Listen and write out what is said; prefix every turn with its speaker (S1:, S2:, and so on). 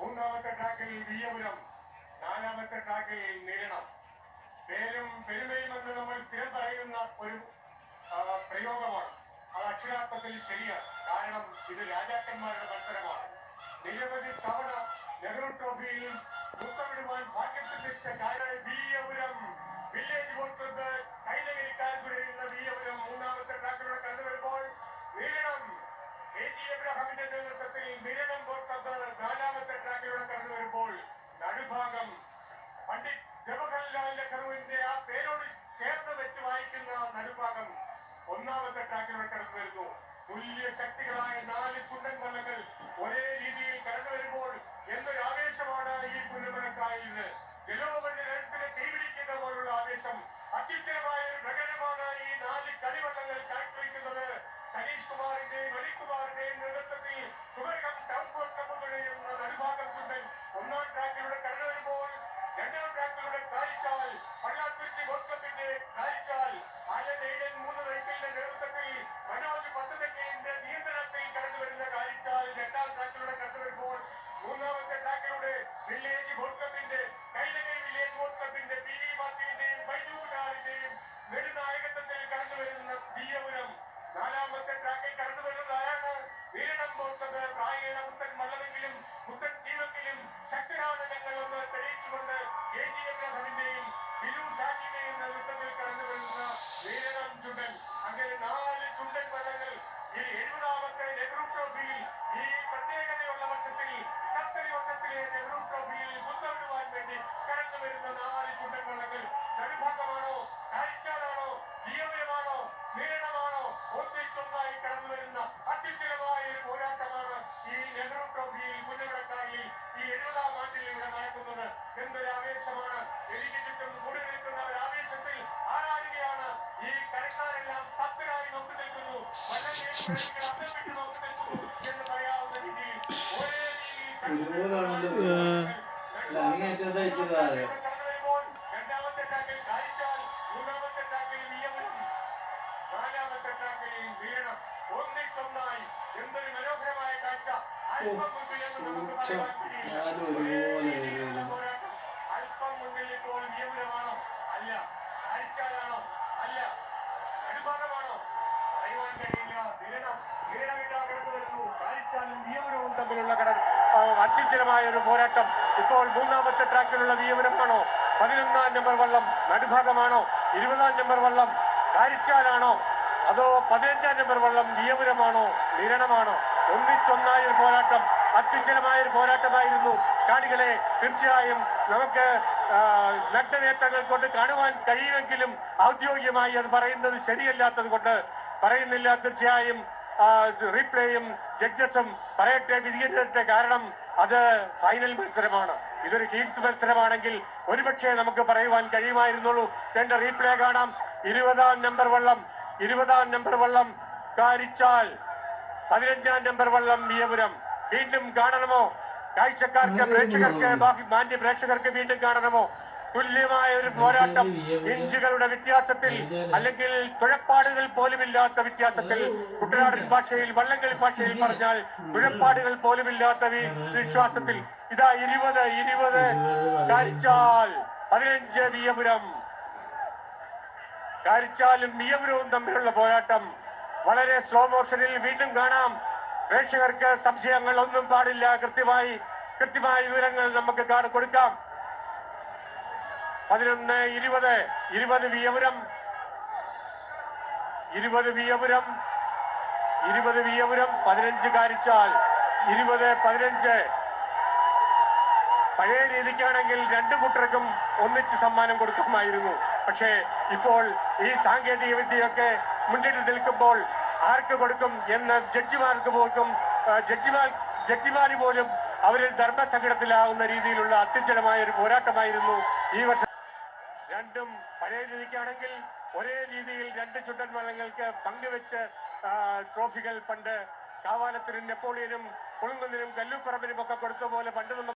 S1: മൂന്നാമത്തെ ട്രാക്കിൽ വിയപുരം നാലാമത്തെ ട്രാക്കിൽ നിരണം പേരും പെരുമയും എന്ന് നമ്മൾ സ്ഥിരം പറയുന്ന ഒരു പ്രയോഗമാണ്. അത് അക്ഷരാർത്ഥത്തിൽ ശരിയാണ്. കാരണം ഇത് രാജാക്കന്മാരുടെ മത്സരമാണ്. നിരവധി തവണ നെഹ്റു ട്രോഫിയിൽ മുത്തമിടുവാൻ ഭാഗ്യം സിദ്ധിച്ച കാര്യം വിയപുരം വില്ലേജ് കൈലകരിക്കാൻ കുരയുന്ന വിയപുരം മൂന്നാമത്തെ ട്രാക്കിലൂടെ കടന്നു വരുമ്പോൾ വീഴണം എ ജി എബ്രഹാമിന്റെ നേതൃത്വത്തിൽ നിരണം ബോട്ട് നാലാമത്തെ നടുഭാഗം പണ്ഡിറ്റ് ജവഹർലാൽ നെഹ്റുവിന്റെ ആ പേരോട് ചേർത്ത് വെച്ച് വായിക്കുന്ന നടുഭാഗം ഒന്നാമത്തെ ട്രാക്കിലൂടെ കടന്നു വരുന്നു. തുല്യ ശക്തികളായ നാല് കുണ്ടൻ വള്ളങ്ങൾ ഒരേ ക്ലബ് പ്രായേണ പുത്തൻ മല്ലമെങ്കിലും പുത്തൻ ജീവിതത്തിലും ശക്തരാണ് ഞങ്ങൾ എന്ന് തെളിയിച്ചുകൊണ്ട് എ ജി എബ്രഹാമിന്റെയും ബിലു ഷാജിന്റെയും നേതൃത്വത്തിൽ കടന്നു വരുന്ന വീരണം ചുണ്ടൻ. അങ്ങനെ നാല് ചുണ്ടൻ പദങ്ങൾ ഈ എഴുപതാമത്തെ നെഹ്റു ട്രോഫിയിൽ ഈ പ്രത്യേകതയുള്ള വർഷത്തിൽ സത്തരി വർഷത്തിലെ നെഹ്റു എനിക്ക് എന്തൊരു മനോഹരമായ കാഴ്ച അല്പം മുന്നിൽ നമുക്ക് പറയാൻ.
S2: നാലും ഒരുപോലെ
S1: ഒരേ രീതിയിലുള്ള
S2: വരുന്നു.
S1: പോരാട്ടം. അല്പം മുന്നിൽ ഇപ്പോൾ വിയപുരമാണോ അല്ല കാഴ്ചാലാണോ അല്ല നടുഭാഗമാണോ പറയുവാൻ കഴിയില്ല വീരണം വീണമില്ലാ കടന്നു വരുന്നു കാഴ്ചാലും വിയപുരവും തമ്മിലുള്ള കടൽ. ആ, ഒരു പോരാട്ടം. ഇപ്പോൾ മൂന്നാമത്തെ ട്രാക്കിലുള്ള വിയപുരമാണോ പതിനൊന്നാം നമ്പർ വള്ളം. നടുഭാഗമാണോ? ഇരുപതാം നമ്പർ വള്ളം. കാരിച്ചാലാണോ? അതോ പതിനഞ്ചാം നമ്പർ വള്ളം വിയപുരമാണോ നിരണമാണോ? ഒന്നിച്ചൊന്നായ ഒരു പോരാട്ടം. അത്യുജ്ജലമായ ഒരു പോരാട്ടമായിരുന്നു. കാണികളെ തീർച്ചയായും നമുക്ക് ആ, നഗ്നനേത്രങ്ങൾ കൊണ്ട് കാണുവാൻ കഴിയുമെങ്കിലും ഔദ്യോഗികമായി അത് പറയുന്നത് ശരിയല്ലാത്തത് കൊണ്ട് പറയുന്നില്ല. തീർച്ചയായും റീപ്ലേയും ജഡ്ജസും പറയട്ടെ വിധിക്കട്ടെ കാരണം അത് ഫൈനൽ മത്സരമാണ്. ഇതൊരു കീഴ്സ് മത്സരമാണെങ്കിൽ ഒരുപക്ഷെ നമുക്ക് പറയുവാൻ കഴിയുമായിരുന്നുള്ളൂ. എന്റെ റീപ്ലേ കാണാം. ഇരുപതാം നമ്പർ വള്ളം ഇരുപതാം നമ്പർ വള്ളം കാരിച്ചാൽ പതിനഞ്ചാം നമ്പർ വള്ളം വിയപുരം. വീണ്ടും കാണണമോ? കാഴ്ചക്കാർക്ക് പ്രേക്ഷകർക്ക് ബാക്കി മാന്യ പ്രേക്ഷകർക്ക് വീണ്ടും കാണണമോ? തുല്യമായ ഒരു പോരാട്ടം ഇഞ്ചുകളുടെ വ്യത്യാസത്തിൽ അല്ലെങ്കിൽ തുഴപ്പാടുകൾ പോലുമില്ലാത്ത വ്യത്യാസത്തിൽ കുട്ടനാടൻ ഭാഷയിൽ വള്ളംകളി ഭാഷയിൽ പറഞ്ഞാൽ തുഴപ്പാടുകൾ പോലുമില്ലാത്ത വിശ്വാസത്തിൽ. ഇതാ ഇരുപത് ഇരുപത്. കാരിച്ചാൽ പതിനഞ്ച്. വിയപുരം. കാരിച്ചാലും മിയപുരവും തമ്മിലുള്ള പോരാട്ടം വളരെ സ്ലോ മോഷനിൽ വീണ്ടും കാണാം. പ്രേക്ഷകർക്ക് സംശയങ്ങൾ ഒന്നും പാടില്ല. കൃത്യമായി കൃത്യമായ വിവരങ്ങൾ നമുക്ക് കൊടുക്കാം. പതിനൊന്ന് ഇരുപത്. ഇരുപത് വിയപുരം. ഇരുപത് വിയപുരം. ഇരുപത് വിയപുരം പതിനഞ്ച് കാരിച്ചാൽ. ഇരുപത് പതിനഞ്ച്. പഴയ രീതിക്കാണെങ്കിൽ രണ്ട് കൂട്ടർക്കും ഒന്നിച്ച് സമ്മാനം കൊടുക്കുമായിരുന്നു. പക്ഷേ ഇപ്പോൾ ഈ സാങ്കേതിക വിദ്യയൊക്കെ മുന്നിട്ട് നിൽക്കുമ്പോൾ ആർക്ക് കൊടുക്കും എന്ന് ജഡ്ജിമാർക്ക് പോലും ജഡ്ജിമാർ ജഡ്ജിമാർ പോലും അവരിൽ ധർമ്മസങ്കടത്തിലാവുന്ന രീതിയിലുള്ള അത്യുജ്ജലമായ ഒരു പോരാട്ടമായിരുന്നു ഈ വർഷം. രണ്ടും പഴയ രീതിക്കാണെങ്കിൽ ഒരേ രീതിയിൽ രണ്ട് ചുണ്ടൻ മലങ്ങൾക്ക് പങ്കുവെച്ച് ട്രോഫികൾ പണ്ട് കാവാലത്തിനും നെപ്പോളിയനും കുളുങ്കുന്നിനും കല്ലുപ്പറമ്പിനും ഒക്കെ കൊടുത്ത പോലെ പണ്ട്